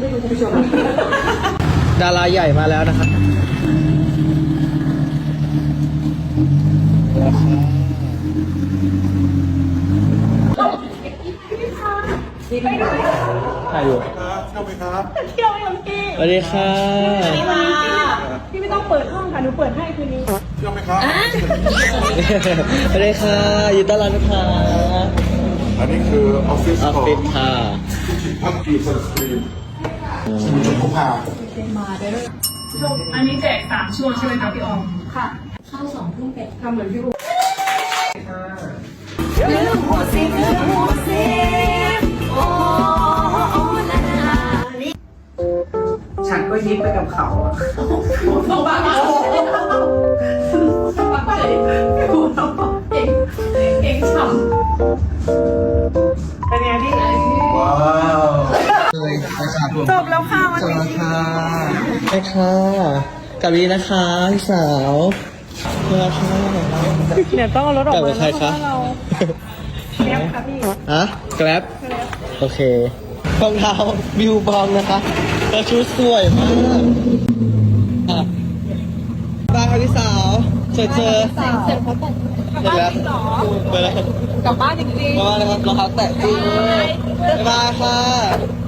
ไม่รู้คุณผู้ชมดาราใหญ่มาแล้วนะคะถ่ายอยู่ครับเข้าไปครับเที่ยวยังพี่สวัสดีค่ะมาพี่ไม่ต้องเปิดห้องค่ะหนูเปิดให้คืนนี้เที่ยวไหมครับสวัสดีค่ะยินดีต้อนรับนะคะอันนี้คือออฟฟิศออฟของฟิศค่ะจิตพักกีซันสกรีน สมุทรสงครามอันนี้แจกสามช่วงใช่ไหมคะพี่ออมค่ะ เข้าสองทุ่มเป็ดทำเหมือนพี่บุ๊คฉันก็ยิ้มไปกับเขาอะต้องบ้าบ้าบ้าไปพี่บุ๊คเก่งเก่งฉ่ำ จบแล้วค่ะวันสวัสนี้ดีค่ะใช่ค่ะกลับดีนะคะพี่สาวเพื่อค่ะเดี๋ยวต้องเอารถออกกลับมากับใครคะแคปค่ะพี่ ฮะแกร็บโอเครองเท้าบิวบองนะคะแล้วชุดสวยมากอะบ้างค่ะพี่สาวเจอเจอเสร็จเขาแต่งเสร็จแล้วไปแล้วกลับบ้านจริงมาแล้วครับรองเท้าแตะจริงบ๊ายบายค่ะๆ